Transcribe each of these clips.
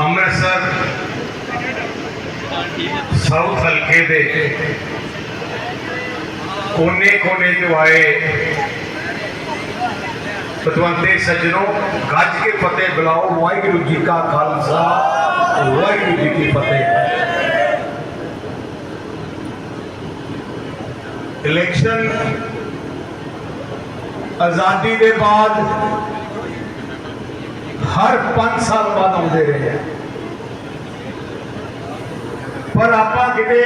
Amritsar, south ਹਲਕੇ ਦੇ ਕੋਨੇ ਕੋਨੇ ਤੋਂ ਆਏ ਪਤਵੰਤੇ ਸੱਜਣੋ, ਗੱਜ ਕੇ ਫਤਿਹ ਬੁਲਾਓ, ਵਾਹਿਗੁਰੂ ਜੀ ਕਾ ਖਾਲਸਾ, ਵਾਹਿਗੁਰੂ ਜੀ ਕੀ ਫਤਿਹ। ਇਲੈਕਸ਼ਨ ਆਜ਼ਾਦੀ ਦੇ ਬਾਅਦ ਹਰ 5 ਸਾਲ ਬਾਅਦ ਆਉਂਦੇ ਰਹੇ ਆ। ਪਰ ਆਪਾਂ ਕਿਤੇ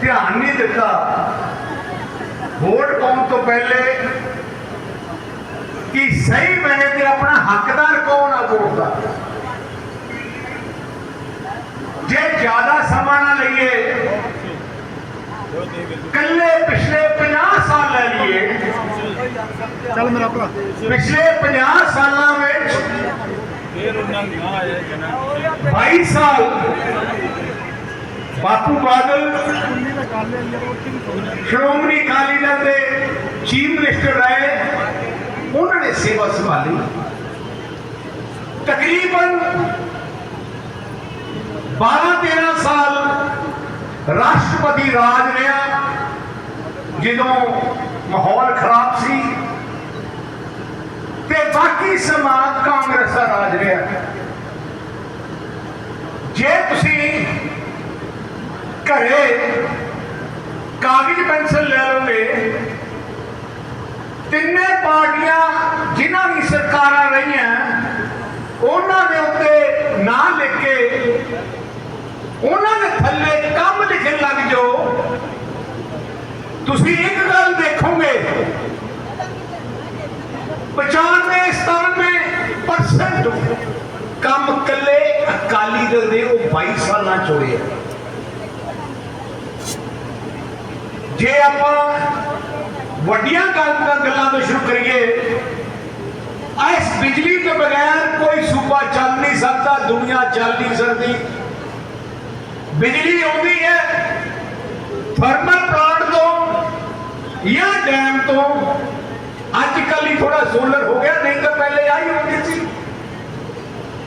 ਧਿਆਨ ਨਹੀਂ ਦਿੱਤਾ। ਵੋਟ ਪਾਉਣ ਤੋਂ ਪਹਿਲੇ ਕਿ ਸਹੀ ਮੈਨੇ ਤੇ ਆਪਣਾ ਹੱਕਦਾਰ ਕੌਣ ਆ ਵੋਟ ਦਾ? ਜੇ ਜ਼ਿਆਦਾ ਸਮਾਂ ਨਾ ਲਈਏ ਕੱਲੇ ਪਿਛਲੇ 50 ਸਾਲ ਲੈ ਲਈਏ ਚੱਲ ਮੇਰਾ ਭਰਾ। ਪਿਛਲੇ 50 ਸਾਲਾਂ ਵਿੱਚ ਫੇਰ ਉਹਨਾਂ ਨਾ ਆਇਆ ਜਨਾ। 22 ਸਾਲ ਬਾਪੂ ਬਾਦਲ ਦਾ ਸ਼੍ਰੋਮਣੀ ਅਕਾਲੀ ਦਲ ਦੇ ਚੀਫ ਮਿਨਿਸਟਰ ਰਹੇ। ਉਹਨਾਂ ਨੇ ਸੇਵਾ ਸੰਭਾਲੀ। ਤਕਰੀਬਨ 12-13 ਸਾਲ ਰਾਸ਼ਟਰਪਤੀ ਰਾਜ ਰਿਹਾ ਜਦੋਂ ਮਾਹੌਲ ਖਰਾਬ ਸੀ ਤੇ ਬਾਕੀ ਸਮਾਂ ਕਾਂਗਰਸ ਦਾ ਰਾਜ ਰਿਹਾ। ਜੇ ਤੁਸੀਂ ਘਰੇ ਕਾਗਜ਼ ਪੈਨਸਲ ਲੈ ਲਓਗੇ, ਤਿੰਨੇ ਪਾਰਟੀਆਂ ਜਿਨ੍ਹਾਂ ਦੀ ਸਰਕਾਰਾਂ ਰਹੀਆਂ, ਉਹਨਾਂ ਦੇ ਉੱਤੇ ਨਾਂ ਲਿਖ ਕੇ, ਉਹਨਾਂ ਦੇ ਥੱਲੇ ਕੰਮ ਲਿਖਣ ਲੱਗ ਜਾਓ ਤੁਸੀਂ ਇੱਕ ਗੱਲ ਦੇਖੋਗੇ। 95 97% ਕੰਮ ਕੱਲੇ ਅਕਾਲੀ ਦਲ ਦੇ, ਉਹ 22 ਸਾਲਾਂ ਚ ਹੋਏ ਆ। ਜੇ ਆਪਾਂ ਵੱਡੀਆਂ ਗੱਲ- ਗੱਲਾਂ ਤੋਂ ਸ਼ੁਰੂ ਕਰੀਏ, ਇਸ ਬਿਜਲੀ ਤੋਂ ਬਗੈਰ ਕੋਈ ਸੂਬਾ ਚੱਲ ਨਹੀਂ ਸਕਦਾ, ਦੁਨੀਆ ਚੱਲ ਨਹੀਂ ਸਕਦੀ। ਬਿਜਲੀ ਆਉਂਦੀ ਹੈ, ਥਰਮਲ ਪਲਾਂਟ ਤੋਂ ਜਾਂ ਡੈਮ ਤੋਂ ਅੱਜ ਕੱਲ੍ਹ ਹੀ ਥੋੜਾ ਸੋਲਰ ਹੋ ਗਿਆ ਨਹੀਂ ਤਾਂ ਪਹਿਲੇ ਆਈ ਹੁੰਦੀ ਸੀ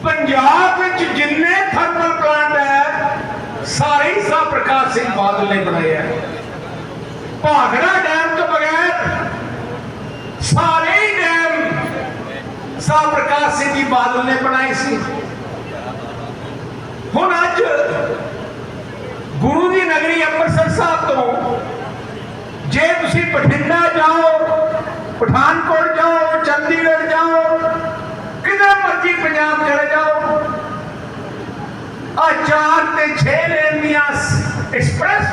ਪੰਜਾਬ ਵਿੱਚ ਜਿੰਨੇ ਥਰਮਲ ਪਲਾਂਟ ਹੈ ਸਾਰੇ ਹੀ ਸਾਹਿਬ ਪ੍ਰਕਾਸ਼ ਸਿੰਘ ਬਾਦਲ ਨੇ ਬਣਾਏ ਹੈ ਭਾਖੜਾ ਡੈਮ ਤੋਂ ਬਗੈਰ ਸਾਰੇ ਹੀ ਡੈਮ ਸਾਹਿਬ ਪ੍ਰਕਾਸ਼ ਸਿੰਘ ਜੀ ਬਾਦਲ ਨੇ ਬਣਾਏ ਸੀ ਹੁਣ ਅੱਜ ਗੁਰੂ ਦੀ ਨਗਰੀ ਅੰਮ੍ਰਿਤਸਰ ਸਾਹਿਬ ਤੋਂ ਜੇ ਤੁਸੀਂ ਬਠਿੰਡਾ ਜਾਓ, ਪਠਾਨਕੋਟ ਜਾਓ, ਚੰਡੀਗੜ੍ਹ ਜਾਓ, ਕਿਤੇ ਮਰਜ਼ੀ ਪੰਜਾਬ ਚਲੇ ਜਾਓ ਆ ਚਾਰ ਤੇ 6 ਲੇਨ ਦੀਆਂ ਐਕਸਪ੍ਰੈਸ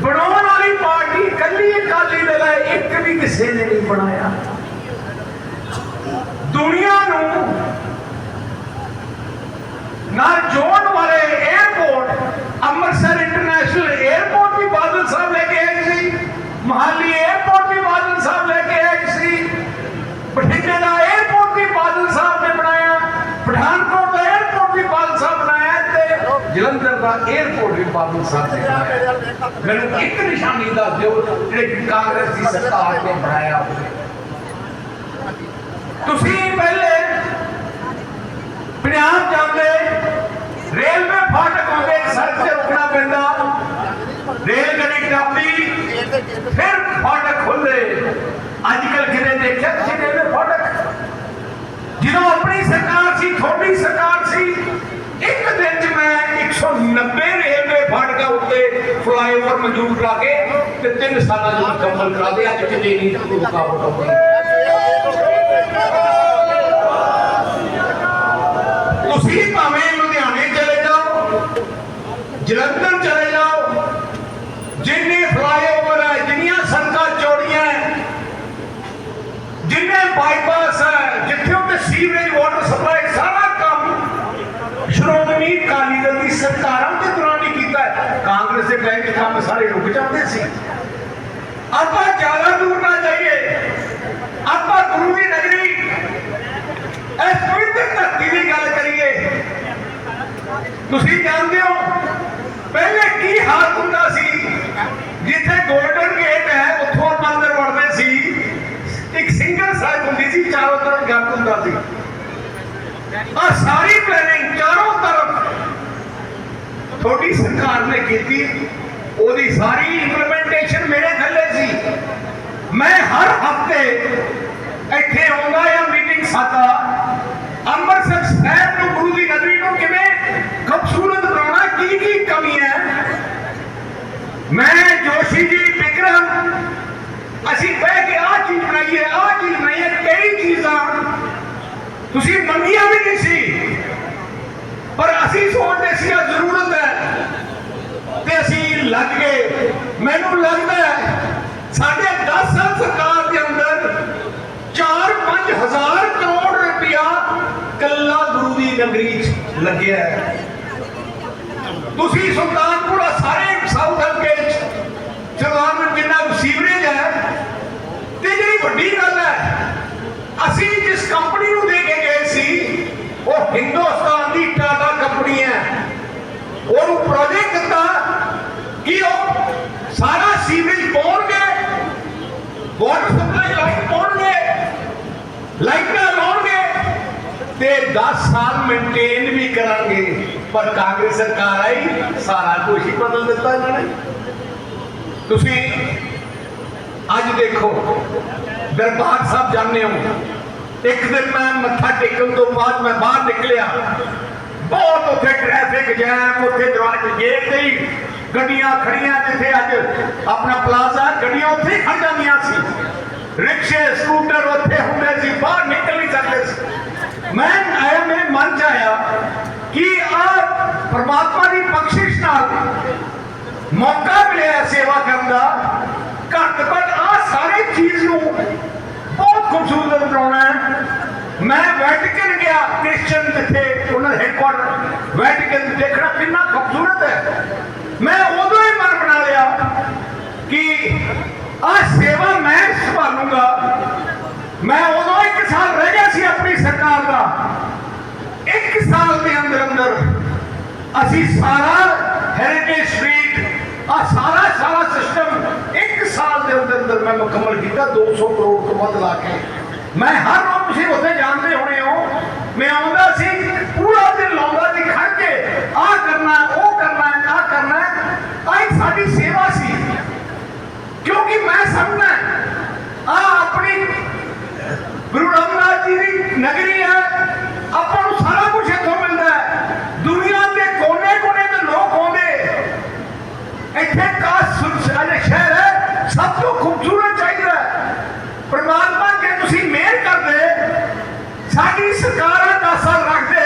ਬਣਾਉਣ ਵਾਲੀ ਪਾਰਟੀ ਕੱਲੀ ਅਕਾਲੀ ਦਲ ਹੈ, ਇੱਕ ਵੀ ਕਿਸੇ ਨੇ ਨਹੀਂ ਬਣਾਇਆ। 에어ਪੋਰਟ ਵੀ ਬਾਦਲ ਸਾਹਿਬ ਨੇ ਬਣਾਇਆ ਮੈਨੂੰ ਇੱਕ ਨਿਸ਼ਾਨੀ ਦੱਸ ਦਿਓ ਜਿਹੜੇ ਕਿ ਕਾਂਗਰਸ ਦੀ ਸਰਕਾਰ ਨੇ ਬਣਾਇਆ ਹੋਵੇ ਤੁਸੀਂ ਪਹਿਲੇ ਪੰਜਾਬ ਜਾਂਦੇ ਰੇਲਵੇ ਫਾਟਕ ਆਉਂਦੇ ਸੜਕ ਤੇ ਰੁਕਣਾ ਪੈਂਦਾ ਰੇਲ ਗੱਡੀ ਟੱਪਦੀ ਫਿਰ ਫਾਟਕ ਖੁੱਲਦੇ ਅੱਜ ਕੱਲ ਕਿਤੇ ਦੇਖਿਆ ਤੁਸੀਂ ਰੇਲਵੇ ਫਾਟਕ ਜਦੋਂ ਆਪਣੀ ਸਰਕਾਰ ਸੀ ਤੁਹਾਡੀ ਸਰਕਾਰ ਸੀ ਇੱਕ ਦਿਨ 'ਚ ਮੈਂ 190 ਰੇਲਵੇ ਫਾਟਕਾਂ ਉੱਤੇ ਫਲਾਈਓਵਰ ਮਨਜ਼ੂਰ ਕਰਾ ਕੇ ਤੇ ਤਿੰਨ ਸਾਲਾਂ 'ਚ ਮੁਕੰਮਲ ਕਰਾ ਦੇ, ਅੱਜ ਕਿਤੇ ਨਹੀਂ ਕੋਈ ਰੁਕਾਵਟ ਆਉਂਦੀ ਤੁਸੀਂ ਭਾਵੇਂ ਲੁਧਿਆਣੇ ਚਲੇ ਜਾਓ, ਜਲੰਧਰ ਚਲੇ ਜਾਓ, ਜਿੰਨੇ ਫਲਾਈਓਵਰ ਹੈ, ਜਿੰਨੀਆਂ ਸੜਕਾਂ ਚੌੜੀਆਂ ਜਿੰਨੇ ਬਾਈਕ ਕੰਮ ਸਾਰੇ ਰੁਕ ਜਾਂਦੇ ਸੀ। ਆਪਾਂ ਜ਼ਿਆਦਾ ਦੂਰ ਨਾ ਜਾਈਏ। ਆਪਾਂ ਗੁਰੂ ਦੀ ਨਗਰੀ, ਇਸ ਪਵਿੱਤਰ ਧਰਤੀ ਦੀ ਗੱਲ ਕਰੀਏ। ਤੁਸੀਂ ਜਾਣਦੇ ਹੋ, ਪਹਿਲੇ ਕੀ ਹਾਲ ਹੁੰਦਾ ਸੀ? ਜਿੱਥੇ ਗੋਲਡਨ ਗੇਟ ਹੈ, ਉੱਥੋਂ ਆਪਾਂ ਅੰਦਰ ਵੜਦੇ ਸੀ। ਇੱਕ ਸਿੰਗਲ ਸਾਈਡ ਹੁੰਦੀ ਸੀ, ਚਾਰੋਂ ਤਰਫ ਗੱਦ ਹੁੰਦਾ ਸੀ। ਆ ਸਾਰੀ ਪਲੈਨਿੰਗ ਚਾਰੋਂ ਤਰਫ ਥੋੜੀ ਸਰਕਾਰ ਨੇ ਕੀਤੀ। ਉਹਦੀ ਸਾਰੀ ਇੰਪਲੀਮੈਂਟੇਸ਼ਨ ਮੇਰੇ ਥੱਲੇ ਸੀ। ਮੈਂ ਹਰ ਹਫ਼ਤੇ ਇੱਥੇ ਆਉਂਦਾ ਜਾਂ ਮੀਟਿੰਗ ਸਾਦਾ ਅੰਮ੍ਰਿਤਸਰ ਸ਼ਹਿਰ ਨੂੰ, ਗੁਰੂ ਦੀ ਨਗਰੀ ਨੂੰ ਕਿਵੇਂ ਖੂਬਸੂਰਤ ਬਣਾਉਣਾ, ਕੀ ਕੀ ਕਮੀ ਹੈ? ਮੈਂ ਜੋਸ਼ੀ ਜੀ, ਵਿਕਰਮ, ਅਸੀਂ ਬਹਿ ਕੇ ਆਹ ਚੀਜ਼ ਬਣਾਈਏ, ਆਹ ਚੀਜ਼ ਬਣਾਈਏ ਕਈ ਚੀਜ਼ਾਂ ਤੁਸੀਂ ਮੰਗੀਆਂ ਵੀ ਨਹੀਂ ਸੀ। ਪਰ ਅਸੀਂ ਸੋਚਦੇ ਸੀ ਆ ਜ਼ਰੂਰਤ ਹੈ ਤੇ ਅਸੀਂ ਲੱਗ ਗਏ ਮੈਨੂੰ ਲੱਗਦਾ ਹੈ ਸਾਡੇ 10 ਸਾਲ ਸਰਕਾਰ ਦੇ ਅੰਦਰ 4-5 ਹਜ਼ਾਰ ਕਰੋੜ ਰੁਪਇਆ ਕੱਲਾ ਗੁਰੂ ਦੀ ਨਗਰੀ 'ਚ ਲੱਗਿਆ ਹੈ। ਤੁਸੀਂ ਸੁਲਤਾਨਪੁਰਾ ਸਾਰੇ ਸਾਊਥ ਹਲਕੇ 'ਚ। ਜਵਾਨ ਜਿੰਨਾ ਸੀਵਰੇਜ ਹੈ, ਤੇ ਜਿਹੜੀ ਵੱਡੀ ਗੱਲ ਹੈ, ਅਸੀਂ ਜਿਸ ਕੰਪਨੀ ਨੂੰ ਦੇ ਕੇ ਗਏ ਸੀ, ਉਹ ਹਿੰਦੁਸਤਾਨ ਦੀ ਟਾਟਾ ਕੰਪਨੀ ਹੈ। ਉਹਨੂੰ ਪ੍ਰੋਜੈਕਟ ਦਿੱਤਾ ਕਿ ਉਹ ਸਾਰਾ ਸੀਵਰੇਜ ਪਾਉਣਗੇ। ਵਾਟਰ ਤੇ 10 ਸਾਲ ਮੇਨਟੇਨ ਵੀ ਕਰਾਂਗੇ ਪਰ ਕਾਂਗਰਸ ਸਰਕਾਰ ਆਈ ਸਾਰਾ ਕੁਝ ਹੀ ਬਦਲ ਦਿੱਤਾ ਇਹਨਾਂ ਨੇ ਤੁਸੀਂ ਅੱਜ ਦੇਖੋ ਦਰਬਾਰ ਸਾਹਿਬ ਜਾਂਦੇ ਹੋ ਇੱਕ ਦਿਨ ਮੈਂ ਮੱਥਾ ਟੇਕਣ ਤੋਂ ਬਾਅਦ ਮੈਂ ਬਾਹਰ ਨਿਕਲਿਆ ਬਹੁਤ ਉੱਥੇ ਟ੍ਰੈਫਿਕ ਜੈਮ ਉੱਥੇ ਦਰਵਾਜ਼ੇ ਗੇਟ ਤੇ ਹੀ ਗੱਡੀਆਂ ਖੜੀਆਂ ਜਿੱਥੇ ਅੱਜ ਆਪਣਾ ਪਲਾਜ਼ਾ ਗੱਡੀਆਂ ਉੱਥੇ ਹੀ ਖੜ ਜਾਂਦੀਆਂ ਸੀ ਰਿਕਸ਼ੇ ਸਕੂਟਰ ਉੱਥੇ ਹੁੰਦੇ ਸੀ ਬਾਹਰ ਨਿਕਲ ਨਹੀਂ ਸਕਦੇ ਸੀ ਮੈਂ ਆਇਆ ਮੇਰੇ ਮਨ ਚ ਆਇਆ ਕਿ ਆ ਪ੍ਰਮਾਤਮਾ ਦੀ ਬਖਸ਼ਿਸ਼ ਨਾਲ ਮੌਕਾ ਮਿਲਿਆ ਸੇਵਾ ਕਰਨ ਦਾ। ਘੱਟ ਘੱਟ ਆ ਸਾਰੀ ਚੀਜ਼ ਨੂੰ ਬਹੁਤ ਖੂਬਸੂਰਤ ਬਣਾਉਣਾ ਮੈਂ ਵੈਟੀਕਨ ਗਿਆ ਕ੍ਰਿਸਚੀਅਨ ਜਿੱਥੇ ਉਹਨਾਂ ਦਾ ਹੈਡਕੁਆਟਰ ਵੈਟੀਕਨ ਦੇਖਣਾ ਕਿੰਨਾ ਖੂਬਸੂਰਤ ਹੈ। ਮੈਂ ਉਦੋਂ ਹੀ ਮਨ ਬਣਾ ਲਿਆ ਕਿ ਆ ਸੇਵਾ ਮੈਂ ਸੰਭਾਲੂਗਾ। ਮੈਂ ਉਦੋਂ ਇੱਕ ਸਾਲ ਰਹਿ ਗਿਆ ਸੀ ਆਪਣੀ ਸਰਕਾਰ ਦਾ। ਇੱਕ ਸਾਲ ਦੇ ਅੰਦਰ ਅੰਦਰ ਅਸੀਂ ਸਾਰਾ ਹੈਰੀਟੇਜ ਸਟਰੀਟ ਆ ਸਾਰਾ ਸਾਰਾ ਸਿਸਟਮ ਇੱਕ ਸਾਲ ਦੇ ਅੰਦਰ ਅੰਦਰ ਮੈਂ ਮੁਕੰਮਲ ਕੀਤਾ 200 ਕਰੋੜ ਤੋਂ ਵੱਧ ਲਾ ਕੇ। ਮੈਂ ਹਰ ਰੋਜ਼ ਤੁਸੀਂ ਉੱਥੇ ਜਾਣਦੇ ਹੋਣੇ ਹੋ, ਮੈਂ ਆਉਂਦਾ ਸੀ ਪੂਰਾ ਦਿਨ ਲਾਉਂਦਾ ਸੀ ਖੜ ਕੇ ਆ ਕਰਨਾ ਉਹ ਕਰਨਾ ਆ ਕਰਨਾ ਆ ਇੱਕ ਸਾਡੀ ਸੇਵਾ ਸੀ ਕਿਉਂਕਿ ਮੈਂ ਸਮਝਦਾ ਆ ਆਪਣੀ ਗੁਰੂ ਰਾਮਦਾਸ ਜੀ ਦੀ ਨਗਰੀ ਹੈ ਆਪਾਂ ਨੂੰ ਸਾਰਾ ਕੁਝ ਇੱਥੋਂ ਮਿਲਦਾ ਹੈ ਦੁਨੀਆ ਦੇ ਕੋਨੇ-ਕੋਨੇ ਤੋਂ ਲੋਕ ਆਉਂਦੇ ਇੱਥੇ ਕਾਸ ਸੁਲਸਾਨੇ ਸ਼ਹਿਰ ਹੈ ਸਭ ਤੋਂ ਖੂਬਸੂਰਤ ਚਾਹੀਦਾ ਹੈ ਪ੍ਰਮਾਤਮਾ ਜੇ ਤੁਸੀਂ ਮਿਹਰ ਕਰਦੇ ਸਾਡੀ ਸਰਕਾਰਾਂ ਦਾ ਸਾਲ ਰੱਖਦੇ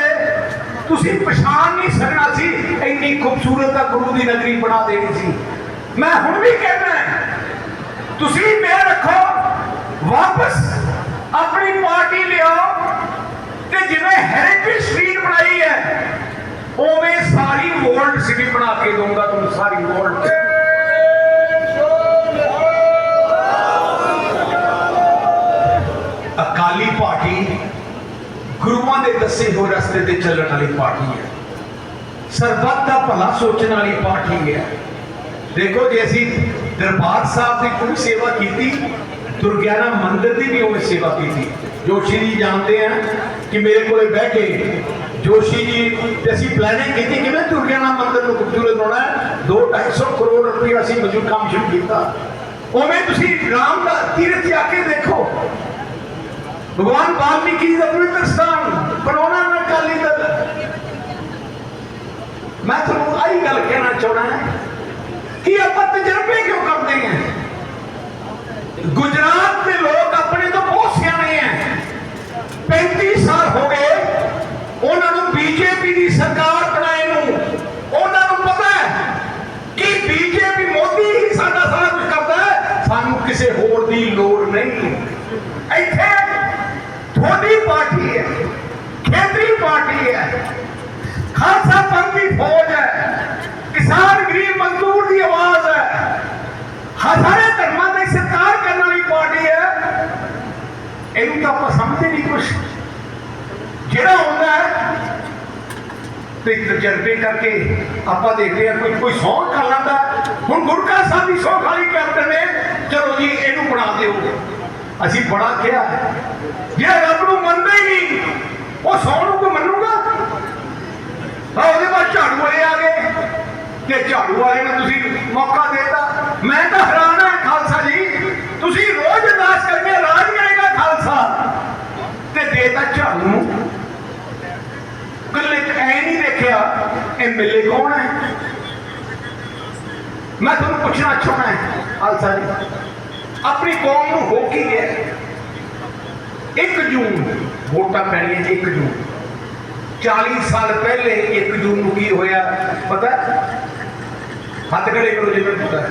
ਤੁਸੀਂ ਪਛਾਣ ਨਹੀਂ ਸਕਣਾ ਸੀ। ਇੰਨੀ ਖੂਬਸੂਰਤ ਤਾਂ ਗੁਰੂ ਦੀ ਨਗਰੀ ਬਣਾ ਦੇਣੀ ਸੀ। ਮੈਂ ਹੁਣ ਵੀ ਕਹਿੰਦਾ ਤੁਸੀਂ ਮਿਹਰ ਰੱਖੋ, ਵਾਪਸ ਆਪਣੀ ਪਾਰਟੀ ਲਿਆਓ ਤੇ ਜਿਵੇਂ ਹੈਰੀਟੇਜ ਸਟਰੀਟ ਬਣਾਈ ਹੈ, ਉਵੇਂ ਸਾਰੀ ਵਰਲਡ ਸਿਟੀ ਬਣਾ ਕੇ ਦਊਂਗਾ ਤੁਹਾਨੂੰ, ਸਾਰੀ ਵਰਲਡ ਅਕਾਲੀ ਪਾਰਟੀ ਗੁਰੂਆਂ ਦੇ ਦੱਸੇ ਹੋਏ ਰਸਤੇ ਤੇ ਚੱਲਣ ਵਾਲੀ ਪਾਰਟੀ ਹੈ। ਸਰਬੱਤ ਦਾ ਭਲਾ ਸੋਚਣ ਵਾਲੀ ਪਾਰਟੀ ਹੈ। ਦੇਖੋ, ਜੇ ਅਸੀਂ ਦਰਬਾਰ ਸਾਹਿਬ ਦੀ ਪੂਰੀ ਸੇਵਾ ਕੀਤੀ ਦੁਰਗਿਆਨਾ ਮੰਦਿਰ ਦੀ ਵੀ ਉਹਨੇ ਸੇਵਾ ਕੀਤੀ। ਜੋਸ਼ੀ ਜੀ ਜਾਣਦੇ ਆ ਕਿ ਮੇਰੇ ਕੋਲੇ ਬਹਿ ਕੇ ਜੋਸ਼ੀ ਜੀ ਤੇ ਅਸੀਂ ਪਲੈਨਿੰਗ ਕੀਤੀ ਕਿਵੇਂ ਦੁਰਗਿਆਨਾ ਮੰਦਿਰ ਨੂੰ ਖੂਬਸੂਰਤ ਬਣਾਉਣਾ ਹੈ। 2-250 ਕਰੋੜ ਰੁਪਏ ਅਸੀਂ ਮਜ਼ਦੂਰ ਕੰਮ ਸ਼ੁਰੂ ਕੀਤਾ। ਉਵੇਂ ਤੁਸੀਂ ਰਾਮ ਦਾ ਤੀਰਥ ਜਾ ਕੇ ਦੇਖੋ ਭਗਵਾਨ ਵਾਲਮੀਕੀ ਦਾ ਪਵਿੱਤਰ ਸਥਾਨ ਬਣਾਉਣਾ ਨਾ ਕਾਲੀ ਦਲ। ਮੈਂ ਤੁਹਾਨੂੰ ਆਹੀ ਗੱਲ ਕਹਿਣਾ ਚਾਹਣਾ ਹੈ ਕਿ ਆਪਾਂ ਤਜਰਬੇ ਕਿਉਂ ਕਰਦੇ ਹਾਂ? ਗੁਜਰਾਤ ਦੇ ਲੋਕ ਆਪਣੇ ਤੋਂ ਬਹੁਤ ਸਿਆਣੇ ਹੈ 35 ਸਾਲ ਹੋ ਗਏ ਉਹਨਾਂ ਨੂੰ ਬੀਜੇਪੀ ਦੀ ਸਰਕਾਰ ਬਣਾਏ ਨੂੰ। ਉਹਨਾਂ ਨੂੰ ਪਤਾ ਹੈ ਕਿ ਬੀਜੇਪੀ ਮੋਦੀ ਹੀ ਸਾਡਾ ਸਾਰਾ ਕੁਝ ਕਰਦਾ ਹੈ। ਸਾਨੂੰ ਕਿਸੇ ਹੋਰ ਦੀ ਲੋੜ ਨਹੀਂ। ਇੱਥੇ ਤੁਹਾਡੀ ਪਾਰਟੀ ਹੈ, ਖੇਤਰੀ ਪਾਰਟੀ ਹੈ। ਖਾਲਸਾ ਪੰਥ ਦੀ ਫੌਜ ਹੈ, ਕਿਸਾਨ ਗਰੀਬ ਮਜ਼ਦੂਰ ਦੀ ਆਵਾਜ਼ ਹੈ। ਹਜ਼ਾਰੇ ਧਰਮਾਂ ਦੀ ਸਤਿਕਾਰ ਕਰਨ ਵਾਲੀ ਪਾਰਟੀ ਹੈ। ਇਹਨੂੰ ਤਾਂ ਆਪਾਂ ਸਮਝਦੇ ਨਹੀਂ ਕੁਛ। ਜਿਹੜਾ ਹੁੰਦਾ ਹੈ, ਤੇ ਤਜਰਬੇ ਕਰਕੇ ਆਪਾਂ ਦੇਖਦੇ ਹਾਂ ਕੋਈ ਕੋਈ ਸੌਂ ਕਰ ਲੈਂਦਾ। ਹੁਣ ਗੁਰਕਾ ਸਾਹਿਬ ਦੀ ਸੌਂ ਖਾਲੀ ਕਰਦੇ ਨੇ, ਚਲੋ ਜੀ, ਇਹਨੂੰ ਬਣਾ ਦਿਓ। ਅਸੀਂ ਬੜਾ ਕਿਹਾ, ਜੇ ਰੱਬ ਨੂੰ ਮੰਨਦੇ ਹੀ ਨਹੀਂ, ਉਹ ਸੌ ਨੂੰ ਮੰਨੂਗਾ? ਆ ਉਹਦੇ ਬਾਅਦ ਝਾੜੂ ਵਾਲੇ ਆ ਗਏ। ਤੇ ਝਾੜੂ ਵਾਲੇ ਨੂੰ ਤੁਸੀਂ ਮੌਕਾ ਦੇਤਾ। ਮੈਂ ਤਾਂ ਹੈਰਾਨ ਹਾਂ ਖਾਲਸਾ ਜੀ, ਤੁਸੀਂ ਰੋਜ਼ ਅਰਦਾਸ ਕਰਕੇ ਰਾਜ ਕਰੇਗਾ ਖਾਲਸਾ। ਤੇ ਦੇਤਾ ਝਾੜੂ ਨੂੰ। ਕੱਲੇ ਐ ਨਹੀਂ ਦੇਖਿਆ, ਇਹ ਐਮਐਲਏ ਕੌਣ ਹੈ? ਮੈਂ ਤੁਹਾਨੂੰ ਪੁੱਛਣਾ ਚਾਹੁੰਦਾ ਹਾਂ, ਖਾਲਸਾ ਜੀ। ਆਪਣੀ ਕੌਮ ਨੂੰ ਹੋ ਕੀ ਗਿਆ? 1 ਜੂਨ ਵੋਟਾਂ ਪੈਣੀਆਂ 1 ਜੂਨ। 40 ਸਾਲ ਪਹਿਲੇ 1 ਜੂਨ ਨੂੰ ਕੀ ਹੋਇਆ? ਪਤਾ? ਹੱਥ ਖੜੇ ਕਰੋ ਜਿਵੇਂ ਪਤਾ।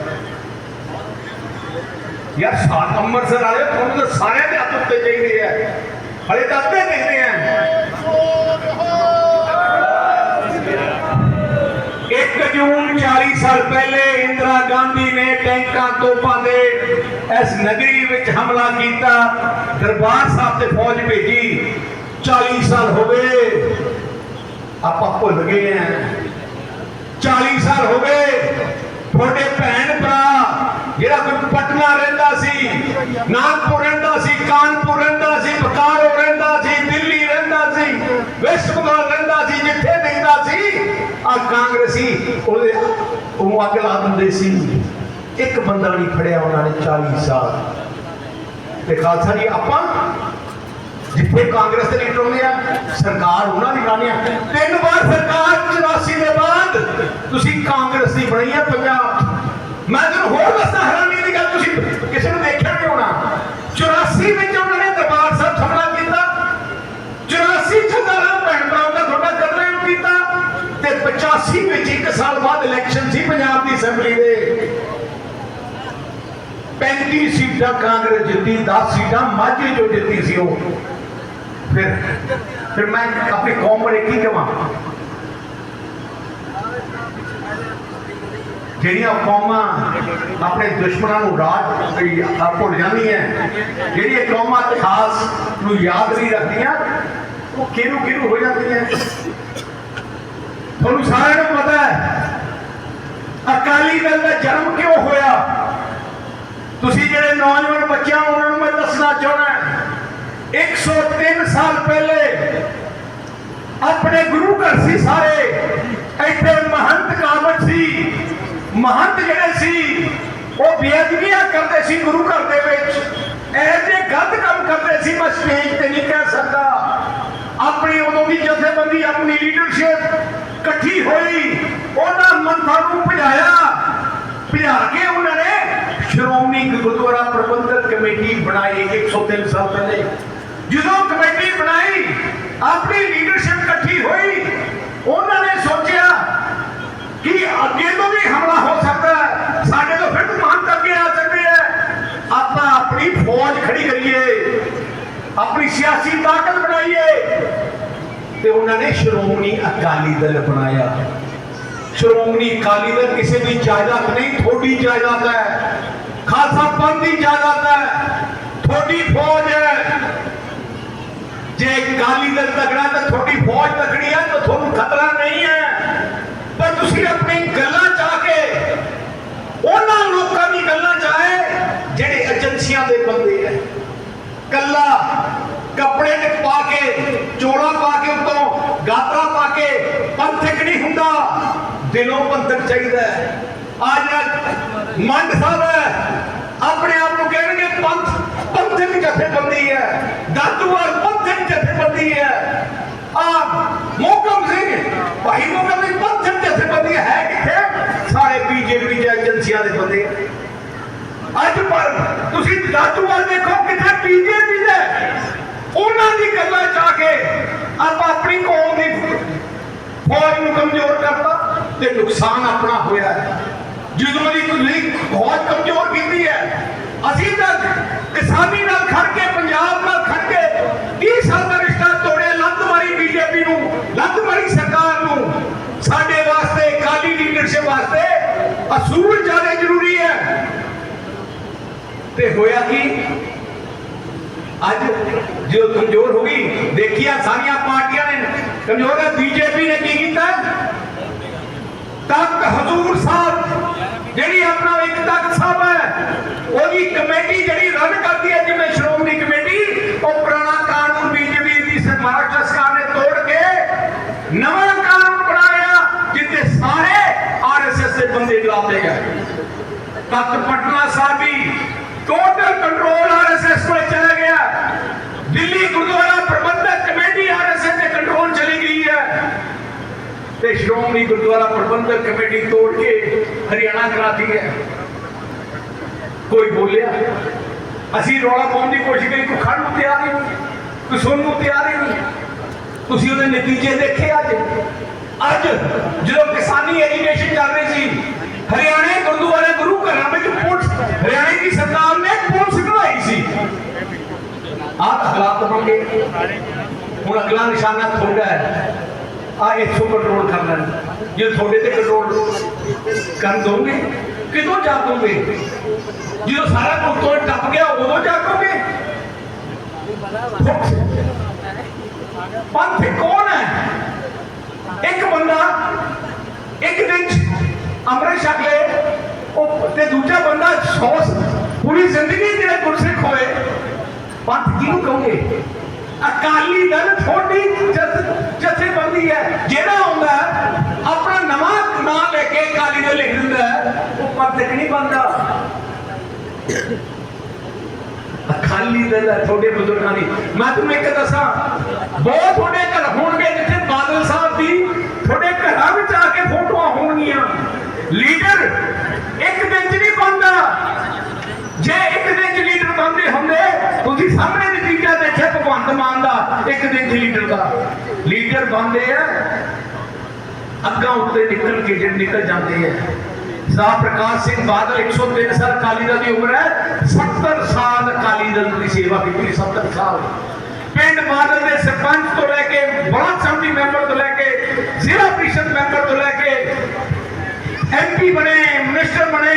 ਯਾਰ ਸਾਤ ਅੰਮ੍ਰਿਤਸਰ ਵਾਲੇ ਤੁਹਾਨੂੰ ਤਾਂ ਸਾਰਿਆਂ ਦੇ ਹੱਥ ਉੱਤੇ ਚਾਹੀਦੇ ਆ। ਹਲੇ ਤਾਂ ਅੱਧੇ ਦੇਖਦੇ ਆ। 22 ਸਾਲ ਪਹਿਲੇ ਇੰਦਰਾ ਗਾਂਧੀ ਨੇ ਟੈਂਕਾਂ ਤੋਪਾਂ ਦੇ ਇਸ ਨਗਰੀ ਵਿੱਚ ਹਮਲਾ ਕੀਤਾ। ਦਰਬਾਰ ਸਾਹਿਬ ਤੇ ਫੌਜ ਭੇਜੀ। 40 ਸਾਲ ਹੋ ਗਏ। ਆਪਾਂ ਭੁੱਲ ਗਏ ਆ। 40 ਸਾਲ ਹੋ ਗਏ। ਤੁਹਾਡੇ ਭੈਣ ਭਰਾ, ਜਿਹੜਾ ਕੋਈ ਪਟਨਾ ਰਹਿੰਦਾ ਸੀ, ਨਾਗਪੁਰ ਰਹਿੰਦਾ ਸੀ, ਕਾਨਪੁਰ ਰਹਿੰਦਾ ਸੀ ਬਕਾਰੋ ਰਹਿੰਦਾ ਸੀ, ਦਿੱਲੀ ਉਹ ਅੱਗ ਲਾ ਦਿੰਦੇ ਸੀ। ਇੱਕ ਬੰਦਾ ਨਹੀਂ ਫੜਿਆ ਉਹਨਾਂ ਨੇ 40 ਸਾਲ। ਤੇ ਖਾਲਸਾ ਜੀ, ਆਪਾਂ ਜਿੱਥੇ ਕਾਂਗਰਸ ਦੇ ਲੀਡਰ ਹੁੰਦੇ ਆ, ਸਰਕਾਰ ਉਹਨਾਂ ਦੀ ਬਣਾਉਂਦੇ ਆ। ਤਿੰਨ ਵਾਰ ਸਰਕਾਰ 84 ਦੇ ਬਾਅਦ ਤੁਸੀਂ ਕਾਂਗਰਸ ਦੀ ਬਣਾਈ ਆ ਪੰਜਾਬ। ਮੈਂ ਤੁਹਾਨੂੰ ਹੋਰ ਦੱਸਦਾ, ਹੈਰਾਨੀ ਦੀ ਗੱਲ ਤੁਸੀਂ ਕਿਸੇ ਨੂੰ ਦੇਖਿਆ ਨਹੀਂ ਹੋਣਾ। 84 ਵਿੱਚ ਉਹਨਾਂ ਨੇ ਦਰਬਾਰ ਸਾਹਿਬ ਹਮਲਾ ਕੀਤਾ 84 ਚ ਦਾਰਾ ਭੈਣ ਭਰਾਵਾਂ ਦਾ ਤੁਹਾਡਾ ਕਤਲ ਨੂੰ ਕੀਤਾ ਤੇ 85 ਵਿੱਚ ਇੱਕ ਸਾਲ ਬਾਅਦ ਇਲੈਕਸ਼ਨ ਸੀ ਪੰਜਾਬ ਦੀ ਅਸੈਂਬਲੀ ਦੇ। 35 ਸੀਟਾਂ ਕਾਂਗਰਸ ਜਿੱਤੀ 10 ਸੀਟਾਂ ਮਾਝੇ ਜੋ ਜਿੱਤੀ ਸੀ ਉਹ। ਫਿਰ ਫਿਰ ਮੈਂ ਆਪਣੀ ਕੌਮ ਬਾਰੇ ਕੀ ਕਹਾਂ ਜਿਹੜੀਆਂ ਕੌਮਾਂ ਆਪਣੇ ਦੁਸ਼ਮਣਾਂ ਨੂੰ ਰਾਜ ਭੁੱਲ ਜਾਂਦੀਆਂ ਜਿਹੜੀਆਂ ਕੌਮਾਂ ਇਤਿਹਾਸ ਨੂੰ ਯਾਦ ਨਹੀਂ ਰੱਖਦੀਆਂ, ਉਹ ਕਿਹਨੂੰ ਕਿਹਨੂੰ ਹੋ ਜਾਂਦੀਆਂ? ਤੁਹਾਨੂੰ ਸਾਰਿਆਂ ਨੂੰ ਪਤਾ ਹੈ, ਅਕਾਲੀ ਦਲ ਦਾ ਜਨਮ ਕਿਉਂ ਹੋਇਆ? ਤੁਸੀਂ ਜਿਹੜੇ ਨੌਜਵਾਨ ਬੱਚਿਆਂ ਉਹਨਾਂ ਨੂੰ ਮੈਂ ਦੱਸਣਾ ਚਾਹੁੰਦਾ 103 ਸਾਲ ਪਹਿਲੇ ਆਪਣੇ ਗੁਰੂ ਘਰ ਸੀ ਸਾਰੇ, ਇੱਥੇ ਮਹੰਤ ਕਾਮਤ ਸੀ। ਮਹੰਤ ਜਿਹੜੇ ਸੀ, ਉਹ ਬੇਅਦਬੀਆਂ ਕਰਦੇ ਸੀ ਗੁਰੂ ਘਰ ਦੇ ਵਿੱਚ। ਇਹ ਜਿਹੇ ਗਲਤ ਕੰਮ ਕਰਦੇ ਸੀ, ਮੈਂ ਸਟੇਜ ਤੇ ਨਹੀਂ ਕਹਿ ਸਕਦਾ। ਆਪਣੀ ਉਦੋਂ ਦੀ ਜਥੇਬੰਦੀ, ਆਪਣੀ ਲੀਡਰਸ਼ਿਪ ਇਕੱਠੀ ਹੋਈ, ਉਹਨਾਂ ਮੰਥਾਂ ਨੂੰ ਭਜਾਇਆ। ਭਜਾ ਕੇ ਉਹਨਾਂ ਨੇ ਸ਼੍ਰੋਮਣੀ ਗੁਰਦੁਆਰਾ ਪ੍ਰਬੰਧਕ ਕਮੇਟੀ ਬਣਾਈ 103 ਸਾਲ ਪਹਿਲੇ। ਜਦੋਂ ਕਮੇਟੀ ਬਣਾਈ, ਆਪਣੀ ਲੀਡਰਸ਼ਿਪ ਇਕੱਠੀ ਹੋਈ, ਉਹਨਾਂ ਨੇ ਸੋਚਿਆ ਕਿ ਅੱਗੇ ਤੋਂ ਵੀ ਹਮਲਾ ਹੋ ਸਕਦਾ ਹੈ। ਸਾਡੇ ਤੋਂ ਫਿਰ ਮਹੰਤ ਅੱਗੇ ਆ ਸਕਦੇ ਹੈ। ਆਪਾਂ ਆਪਣੀ ਫੌਜ ਖੜੀ ਕਰੀਏ, ਆਪਣੀ ਸਿਆਸੀ ਤਾਕਤ ਬਣਾਈਏ ਤੇ ਉਹਨਾਂ ਨੇ ਸ਼੍ਰੋਮਣੀ ਅਕਾਲੀ ਦਲ ਬਣਾਇਆ। ਸ਼੍ਰੋਮਣੀ ਅਕਾਲੀ ਦਲ ਕਿਸੇ ਦੀ ਜਾਇਦਾਦ ਨਹੀਂ, ਥੋੜੀ ਜਾਇਦਾਦ ਹੈ। ਖਾਲਸਾ ਪੰਥ ਦੀ ਜਾਇਦਾਦ ਹੈ, ਥੋੜੀ ਫੌਜ ਹੈ। ਜੇ ਅਕਾਲੀ ਦਲ ਤਗੜਾ ਤਾਂ ਤੁਹਾਡੀ ਫੌਜ ਤਗੜੀ ਹੈ, ਤਾਂ ਤੁਹਾਨੂੰ ਖਤਰਾ ਨਹੀਂ ਹੈ। ਪਰ ਤੁਸੀਂ ਆਪਣੀ ਗੱਲਾਂ ਚਾ ਕੇ ਉਹਨਾਂ ਲੋਕਾਂ ਦੀ ਗੱਲਾਂ ਚਾਹੇ ਜਿਹੜੇ ਏਜੰਸੀਆਂ ਦੇ ਬੰਦੇ ਹੈ। ਕੱਲਾ ਕੱਪੜੇ ਤੇ ਪਾ ਕੇ, ਚੋਲਾ ਪਾ ਕੇ ਉੱਤੋਂ ਗਾਤਰਾ ਪਾ ਕੇ ਪੰਥਕ ਨਹੀਂ ਹੁੰਦਾ। ਦਿਲੋਂ ਪੰਥਕ ਚਾਹੀਦਾ ਹੈ। ਆ ਮੰਡ ਸਾਹਿਬ ਹੈ। ਆਪਣੇ ਆਪ ਨੂੰ ਕਹਿਣਗੇ, ਪੰਥ ਪੰਥਕ ਜਥੇਬੰਦੀ ਹੈ। ਦਾਦੂਵਾਲ ਪੰਥਕ ਜਥੇਬੰਦੀ ਹੈ। ਆ ਮੋਕਮ ਸਿੰਘ ਭਾਈ ਮੋਕਮ ਸਿੰਘ ਪੰਥਕ ਜਥੇਬੰਦੀ ਹੈ। ਕਿੱਥੇ? ਸਾਰੇ ਬੀਜੇਪੀ ਦੇ ਏਜੰਸੀਆਂ ਦੇ ਬੰਦੇ। ਅੱਜ ਪਰ ਤੁਸੀਂ ਦਾਦੂਵਾਲ ਦੇਖੋ, ਕਿੱਥੇ ਬੀਜੇਪੀ ਦੇ ਉਹਨਾਂ ਦੀ ਗੱਲਾਂ ਚਾ ਕੇ ਆਪਾਂ ਆਪਣੀ ਕੌਮ ਦੀ ਫੌਜ ਨੂੰ ਕਮਜ਼ੋਰ ਕਰਤਾ ਤੇ ਨੁਕਸਾਨ ਆਪਣਾ ਹੋਇਆ ਹੈ। ਜਦੋਂ ਦੀ ਤੁਸੀਂ ਫੌਜ ਕਮਜ਼ੋਰ ਕੀਤੀ ਹੈ, ਅਸੀਂ ਤਾਂ ਕਿਸਾਨੀ ਨਾਲ ਖੜ ਕੇ, ਪੰਜਾਬ ਨਾਲ ਖੜ ਕੇ 30 ਸਾਲ ਦਾ ਰਿਸ਼ਤਾ ਤੋੜਿਆ, ਲੱਤ ਮਾਰੀ ਬੀਜੇਪੀ ਨੂੰ, ਲੱਤ ਮਾਰੀ ਸਰਕਾਰ ਨੂੰ। ਸਾਡੇ ਵਾਸਤੇ ਕਾਲੀ ਲੀਡਰਸ਼ਿਪ ਵਾਸਤੇ ਅਸੂਲ ਜਾਣੇ ਜ਼ਰੂਰੀ ਹੈ। ਤੇ ਹੋਇਆ ਕੀ? ਅੱਜ जो कमजोर होगी देखिए सारिया पार्टियां ने कमजोर है बीजेपी ने की किया तख्त हजूर साहब ਜਿਹੜੀ ਆਪਣਾ ਇੱਕ ਤਖਤ ਸਾਹਿਬ ਹੈ, ਉਹਦੀ ਕਮੇਟੀ ਜਿਹੜੀ ਰਨ ਕਰਦੀ ਹੈ, ਜਿਵੇਂ ਸ਼੍ਰੋਮਣੀ ਕਮੇਟੀ, ਉਹ ਪੁਰਾਣਾ ਕਾਨੂੰਨ ਬੀਜੇਪੀ ਦੀ ਮਹਾਰਾਸ਼ਟਰ ਸਰਕਾਰ ਨੇ ਤੋੜ ਕੇ ਨਵਾਂ ਕਾਨੂੰਨ ਬਣਾਇਆ ਜਿੱਤੇ ਸਾਰੇ ਆਰਐਸਐਸ ਦੇ ਬੰਦੇ ਲਾਤੇ ਗਏ। ਤਖਤ ਪਟਨਾ ਸਾਹਿਬ ਵੀ ਟੋਟਲ ਕੰਟਰੋਲ ਆਰਐਸਐਸ ਕੋਲ ਚਲੇ ਗਏ। ਤੇ ਸ਼੍ਰੋਮਣੀ ਗੁਰਦੁਆਰਾ ਪ੍ਰਬੰਧਕ ਕਮੇਟੀ ਤੋੜ ਕੇ ਹਰਿਆਣਾ ਕਰਾਤੀ ਹੈ। ਕੋਈ ਬੋਲਿਆ, ਅਸੀਂ ਰੌਲਾ ਪਾਉਣ ਦੀ ਕੋਸ਼ਿਸ਼ ਕਰੀ ਕੋਈ ਖੜਨ ਨੂੰ ਤਿਆਰ ਹੀ ਨਹੀਂ ਕੋਈ ਸੁਣਨ ਨੂੰ ਤਿਆਰ ਹੀ ਨਹੀਂ। ਤੁਸੀਂ ਉਹਦੇ ਨਤੀਜੇ ਦੇਖੇ ਅੱਜ? ਅੱਜ ਜਦੋਂ ਕਿਸਾਨੀ ਐਜੀਟੇਸ਼ਨ ਚੱਲ ਰਹੀ ਸੀ, ਹਰਿਆਣੇ ਗੁਰਦੁਆਰੇ ਗੁਰੂ ਘਰਾਂ ਵਿੱਚ ਪੁਲਿਸ, ਹਰਿਆਣੇ ਦੀ ਸਰਕਾਰ ਨੇ ਪੁਲਿਸ ਬਣਾਈ ਸੀ। ਆਹ ਹਾਲਾਤ ਬਣ ਗਏ। ਹੁਣ ਅਗਲਾ ਨਿਸ਼ਾਨਾ ਤੁਹਾਡਾ ਹੈ। ਆ ਇੱਥੋਂ ਕੰਟਰੋਲ ਕਰ ਲੈਣ। ਜੇ ਤੁਹਾਡੇ ਤੇ ਕੰਟਰੋਲ ਕਰ ਦੋਗੇ ਕਿਦੋਂ ਜਾਗੋਗੇ ਜਦੋਂ ਸਾਰਾ ਕੁਝ ਤੋਂ ਟੱਪ ਗਿਆ, ਉਦੋਂ ਜਾਗੋਗੇ ਪੰਥ ਕੌਣ ਹੈ? ਇੱਕ ਬੰਦਾ, ਇੱਕ ਦਿਨ ਚ ਅੰਮ੍ਰਿਤ ਛਕ ਲਏ, ਉਹ ਤੇ ਦੂਜਾ ਬੰਦਾ ਸੌ ਪੂਰੀ ਜ਼ਿੰਦਗੀ ਜਿਹੜੇ ਗੁਰਸਿੱਖ ਹੋਏ। ਪੰਥ ਕਿਹਨੂੰ ਕਹੋਗੇ? ਅਕਾਲੀ ਦਲ ਥੋੜੀ ਜਥੇਬੰਦੀ ਹੈ। ਜਿਹੜਾ ਆਉਂਦਾ ਆਪਣਾ ਨਵਾਂ ਨਾਂ ਲੈ ਕੇ ਅਕਾਲੀ ਦਲ ਲਿਖ ਦਿੰਦਾ ਉਹ ਪੰਥ ਨਹੀਂ ਬਣਦਾ। ਅਕਾਲੀ ਦਲ ਹੈ ਤੁਹਾਡੇ ਬਜ਼ੁਰਗਾਂ ਦੀ। ਮੈਂ ਤੁਹਾਨੂੰ ਇੱਕ ਦੱਸਾਂ, ਬਹੁਤ ਤੁਹਾਡੇ ਘਰ ਹੋਣਗੇ ਜਿੱਥੇ ਬਾਦਲ ਸਾਹਿਬ ਦੀ ਤੁਹਾਡੇ ਘਰਾਂ ਵਿੱਚ ਆ ਕੇ ਫੋਟੋਆਂ ਹੋਣਗੀਆਂ। ਲੀਡਰ ਇੱਕ ਦਿਨ ਚ ਨਹੀਂ ਬਣਦਾ। ਜੇ ਇੱਕ ਦਿਨ ਚ ਲੀਡਰ ਬਣਦੇ ਹੁੰਦੇ, ਤੁਸੀਂ ਸਾਹਮਣੇ ਨਤੀਜਾ ਭਗਵੰਤ ਮਾਨ ਦਾ, ਇੱਕ ਦਿਨ ਲੀਡਰ ਦਾ। ਲੀਡਰ ਬਣਦੇ ਆ, ਅੱਗਾ ਉੱਤੇ ਨਿਕਲ ਕੇ ਜਿਹੜੇ ਨਿਕਲ ਜਾਂਦੇ ਆ। ਸਾਹ ਪ੍ਰਕਾਸ਼ ਸਿੰਘ ਬਾਦਲ 103 ਸਾਲ ਅਕਾਲੀ ਦਲ ਦੀ ਉਮਰ ਹੈ 70 ਸਾਲ ਅਕਾਲੀ ਦਲ ਦੀ ਸੇਵਾ ਕੀਤੀ 70 ਸਾਲ। ਪਿੰਡ ਬਾਦਲ ਦੇ ਸਰਪੰਚ ਤੋਂ ਲੈ ਕੇ ਬਲਾਕ ਸੰਮਤੀ ਮੈਂਬਰ ਤੋਂ ਲੈ ਕੇ ਜ਼ਿਲ੍ਹਾ ਪ੍ਰੀਸ਼ਦ ਮੈਂਬਰ ਤੋਂ ਲੈ ਕੇ ਐਮਪੀ ਬਣੇ, ਮਿਨਿਸਟਰ ਬਣੇ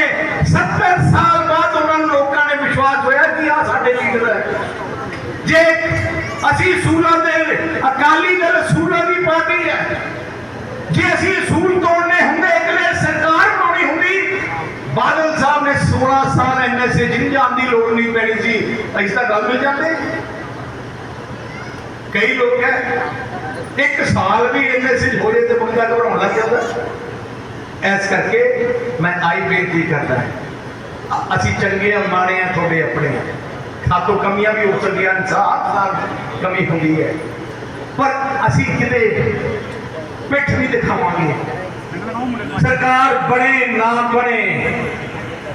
70 ਸਾਲ ਬਾਅਦ ਉਹਨਾਂ ਨੂੰ ਲੋਕਾਂ ਨੇ ਵਿਸ਼ਵਾਸ ਹੋਇਆ ਕਿ ਆ ਸਾਡੇ ਲੀਡਰ ਹੈ। ਜੇ ਅਸੀਂ ਸੂਲਾਂ ਦੇ ਅਕਾਲੀ ਦਲ ਸੂਲਾਂ ਦੀ ਪਾਰਟੀ ਹੈ, ਜੇ ਅਸੀਂ ਅਸੂਲ ਤੋੜਨੇ ਹੁੰਦੇ ਇਕਲੇ ਸਰਕਾਰ ਬਣਾਉਣੀ ਹੁੰਦੀ, ਬਾਦਲ ਸਾਹਿਬ ਨੇ 16 ਸਾਲ ਐਨਐਸਏ ਜਿੰਨ ਜਾਣ ਦੀ ਲੋੜ ਨਹੀਂ ਪੈਣੀ ਸੀ, ਅਸੀਂ ਤਾਂ ਗੱਲ ਮਿਲ ਜਾਂਦੇ। ਕਈ ਲੋਕ ਹੈ, ਇੱਕ ਸਾਲ ਵੀ ਐਨਐਸਏ ਹੋ ਜੇ ਤੇ ਬੰਦਾ ਘਬਰਾਉਣ ਲੱਗ ਜਾਂਦਾ। ਐਸ ਕਰਕੇ ਮੈਂ ਆਈ ਬੇਨਤੀ ਕਰਦਾ ਅਸੀਂ ਚੰਗੇ ਆ, ਮਾੜੇ ਆ, ਤੁਹਾਡੇ ਆਪਣੇ ਸਾਤੋਂ ਕਮੀਆਂ ਵੀ ਹੋ ਸਕਦੀਆਂ ਇਨਸਾਨ ਨਾਲ ਕਮੀ ਹੁੰਦੀ ਹੈ। ਪਰ ਅਸੀਂ ਕਿਤੇ ਪਿੱਠ ਨਹੀਂ ਦਿਖਾਵਾਂਗੇ। ਸਰਕਾਰ ਬਣੇ ਨਾ ਬਣੇ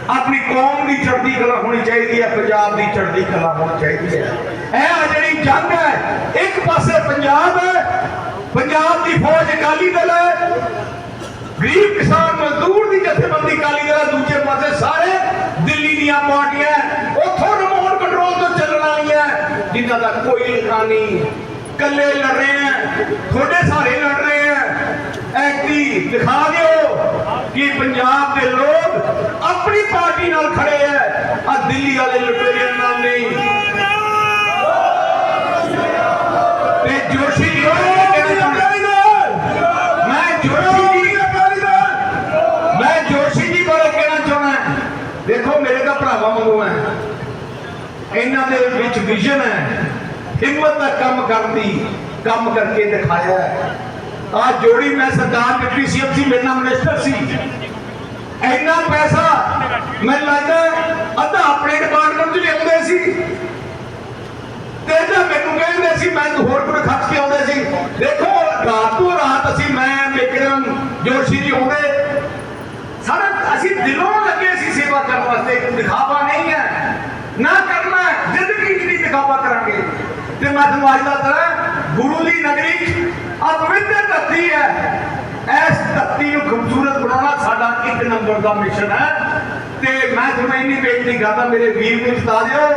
ਆਪਣੀ ਕੌਮ ਦੀ ਚੜ੍ਹਦੀ ਕਲਾ ਹੋਣੀ ਚਾਹੀਦੀ ਹੈ ਪੰਜਾਬ ਦੀ ਚੜ੍ਹਦੀ ਕਲਾ ਹੋਣੀ ਚਾਹੀਦੀ ਹੈ। ਇਹ ਜਿਹੜੀ ਜੰਗ ਹੈ ਇੱਕ ਪਾਸੇ ਪੰਜਾਬ ਹੈ ਪੰਜਾਬ ਦੀ ਫੌਜ ਅਕਾਲੀ ਦਲ ਹੈ ਗਰੀਬ ਕਿਸਾਨ ਮਜ਼ਦੂਰ ਦੀ ਜਥੇਬੰਦੀ ਅਕਾਲੀ ਦਲ ਹੈ, ਦੂਜੇ ਪਾਸੇ ਸਾਰੇ ਦਿੱਲੀ ਦੀਆਂ ਪਾਰਟੀਆਂ ਜਿਨ੍ਹਾਂ ਦਾ ਕੋਈ ਲਿਖਾ ਨਹੀਂ ਕੱਲੇ ਲੜ ਰਹੇ ਹੈ ਤੁਹਾਡੇ ਸਾਰੇ ਲੜ ਰਹੇ ਹੈ ਐਕਟੀ ਦਿਖਾ ਦਿਓ ਕਿ ਪੰਜਾਬ ਦੇ ਲੋਕ ਆਪਣੀ ਪਾਰਟੀ ਨਾਲ ਖੜੇ ਹੈ ਆ ਦਿੱਲੀ ਵਾਲੇ ਲੁਟੇਰਿਆਂ ਨਾਲ ਨਹੀਂ ਤੇ ਜੋਸ਼ੀ ਜੀ ਉਹ ਕਹਿਣਾ ਚਾਹੁੰਦਾ ਮੈਂ ਜੋਸ਼ੀ ਜੀ ਮੈਂ ਜੋਸ਼ੀ ਜੀ ਬਾਰੇ ਕਹਿਣਾ ਚਾਹੁੰਦਾ ਦੇਖੋ ਮੇਰੇ ਤਾਂ ਭਰਾਵਾਂ ਵਾਂਗੂ ਹੈ ਇਹਨਾਂ ਦੇ ਵਿੱਚ ਵਿਜ਼ਨ ਹੈ। ਹਿੰਮਤ ਦਾ ਕੰਮ ਕਰਨ ਦੀ, ਕੰਮ ਕਰਕੇ ਦਿਖਾਇਆ ਹੈ। ਆ ਜੋੜੀ ਮੈਂ ਸਰਦਾਰ ਡਿਪਟੀ ਸੀਐਮ ਸੀ, ਮੇਰੇ ਨਾਲ ਮਿਨਿਸਟਰ ਸੀ। ਇੰਨਾ ਪੈਸਾ ਮੈਨੂੰ ਲੱਗਦਾ ਅੱਧਾ ਆਪਣੇ ਡਿਪਾਰਟਮੈਂਟ 'ਚ ਲਿਆਉਂਦੇ ਸੀ। ਤੇ ਜੇ ਮੈਨੂੰ ਕਹਿੰਦੇ ਸੀ, ਮੈਂ ਹੋਰ ਕੋਈ ਖਰਚ ਕੇ ਆਉਂਦੇ ਸੀ। ਦੇਖੋ, ਰਾਤ ਤੋਂ ਰਾਤ ਅਸੀਂ ਮੈਂ, ਵਿਕਰਮ, ਜੋਸ਼ੀ ਜੀ ਹੁੰਦੇ ਸਾਡਾ ਅਸੀਂ ਦਿਲੋਂ ਲੱਗੇ ਸੀ ਸੇਵਾ ਕਰਨ ਵਾਸਤੇ, ਦਿਖਾਵਾ ਨਹੀਂ ਹੈ। ਨਾ 'ਚ ਕਰਾਂਗੇ। ਤੇ ਮੈਂ ਤੁਹਾਨੂੰ ਅੱਜ ਦਾ ਤਰ੍ਹਾਂ ਗੁਰੂ ਦੀ ਨਗਰੀ 'ਚ ਧਰਤੀ ਹੈ। ਇਸ ਧਰਤੀ ਨੂੰ ਖੂਬਸੂਰਤ ਬਣਾਉਣਾ ਸਾਡਾ ਇੱਕ ਨੰਬਰ ਦਾ ਮਿਸ਼ਨ ਹੈ। ਤੇ ਮੈਂ ਤੁਹਾਨੂੰ ਇੰਨੀ ਬੇਨਤੀ ਕਰਦਾ, ਮੇਰੇ ਵੀਰ ਨੂੰ ਸਤਾ ਦਿਓ।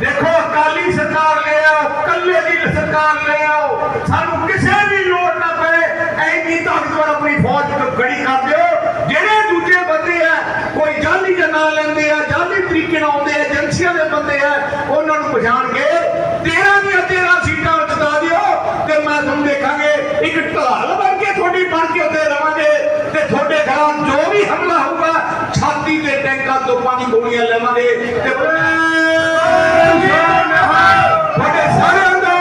ਦੇਖੋ, ਅਕਾਲੀ ਸਰਕਾਰ ਲੈ ਆਓ ਕੱਲੇ ਦੀ ਸਰਕਾਰ ਲੈ ਆਓ। ਸਾਨੂੰ ਕਿਸੇ ਦੀ ਲੋੜ ਨਾ ਪਏ ਐਨੀ ਤਾਕਤਵਰ ਆਪਣੀ ਫੌਜ ਨੂੰ ਖੜੀ ਕਰ ਦਿਓ ਜਿਹੜੇ ਦੂਜੇ ਬੰਦੇ ਆ ਕੋਈ ਜਾਲੀ ਦਾ ਨਾਂ ਲੈਂਦੇ ਆ ਜਾਲੀ ਤਰੀਕੇ ਨਾਲ ਆਉਂਦੇ ਆ ਏਜੰਸੀਆਂ ਦੇ ਬੰਦੇ ਆ ਉਹਨਾਂ ਨੂੰ ਪਛਾਣ ਕੇ 13 ਦੀਆਂ 13 ਸੀਟਾਂ ਜਿਤਾ ਦਿਓ ਤੇ ਮੈਂ ਤੁਹਾਨੂੰ ਦੇਖਾਂਗੇ, ਇੱਕ ਢਾਲ ਬਣ ਕੇ ਤੁਹਾਡੀ ਬਣ ਕੇ ਉੱਤੇ ਰਵਾਂਗੇ ਤੇ ਤੁਹਾਡੇ ਖਿਲਾਫ ਜੋ ਵੀ ਹਮਲਾ ਹੋਊਗਾ, ਛਾਤੀ ਤੇ ਟੈਂਕਾਂ ਤੋਂ ਪਾਣੀ ਗੋਲੀਆਂ ਲੈਵਾਂਗੇ ਤੇ ਤੁਹਾਡੇ ਸਾਰਿਆਂ ਦਾ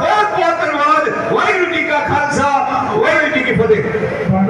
ਬਹੁਤ ਬਹੁਤ ਧੰਨਵਾਦ। ਵਾਹਿਗੁਰੂ ਜੀ ਕਾ ਖਾਲਸਾ, ਵਾਹਿਗੁਰੂ ਜੀ ਕੀ ਫਤਿਹ।